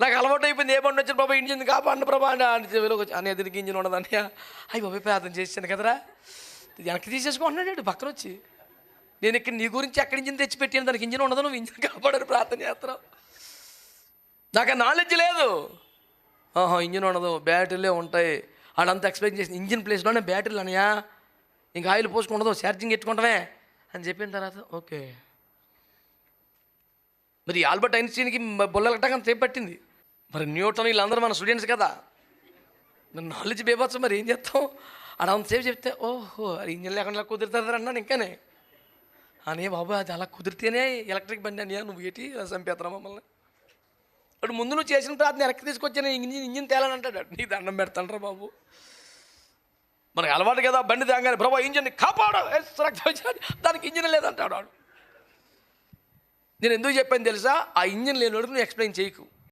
నాకు అలవాటు అయిపోయింది. ఏ బండి వచ్చిన బాబా ఇంజిన్ కాపాడండి ప్రభా అని అని అని ఎదురికి ఇంజిన్ ఉండదని అయ్యి బాబా ప్రార్థన చేశాను కదరా. వెనక్కి తీసేసుకుంటున్నాడు పక్కన వచ్చి. నేను ఇక్కడ నీ గురించి ఎక్కడి ఇంజిన్ తెచ్చిపెట్టాను దానికి ఇంజిన్ ఉండదు నువ్వు ఇంజిన్ కాపాడని ప్రార్థన చేస్తున్నావు. నాకు నాలెడ్జ్ లేదు. ఆహా ఇంజిన్ ఉండదు బ్యాటరీలే ఉంటాయి. ఆడంతా ఎక్స్ప్లెయిన్ చేసి ఇంజిన్ ప్లేస్లోనే బ్యాటరీలు అనయా ఇంకా ఆయిల్ పోసుకుండదు ఛార్జింగ్ ఎట్టుకుంటామే అని చెప్పిన తర్వాత ఓకే. మరి ఆల్బర్ట్ ఐన్స్టీన్కి బుల్లగట్టగా సేపు పట్టింది. మరి న్యూటన్ వీళ్ళందరూ మన స్టూడెంట్స్ కదా. మరి నాలెడ్జ్ బేబచ్చు మరి ఏం చేస్తాం? ఆడ అంతసేపు చెప్తే ఓహో అది ఇంజన్ లేకుండా కుదురుతుంది అన్నాను ఇంకానే. అనే బాబు అది అలా కుదిరితేనే ఎలక్ట్రిక్ బండి అని నువ్వు ఏంటి ఇలా చంపేస్తారా మమ్మల్ని? అటు ముందు నువ్వు చేసిన ప్రార్థన వెనక్కి తీసుకొచ్చాను ఇంజిన్ ఇంజిన్ తేలని అంటాడు నీ దండం పెడతానరా బాబు. మనకు అలవాటు కదా బండి తేగానే ప్రభా ఇంజిన్ కాపాడు దానికి ఇంజిన్ లేదంటాడు వాడు. నేను ఎందుకు చెప్పాను తెలుసా? ఆ ఇంజిన్ లేని నువ్వు ఎక్స్ప్లెయిన్ చేయకు.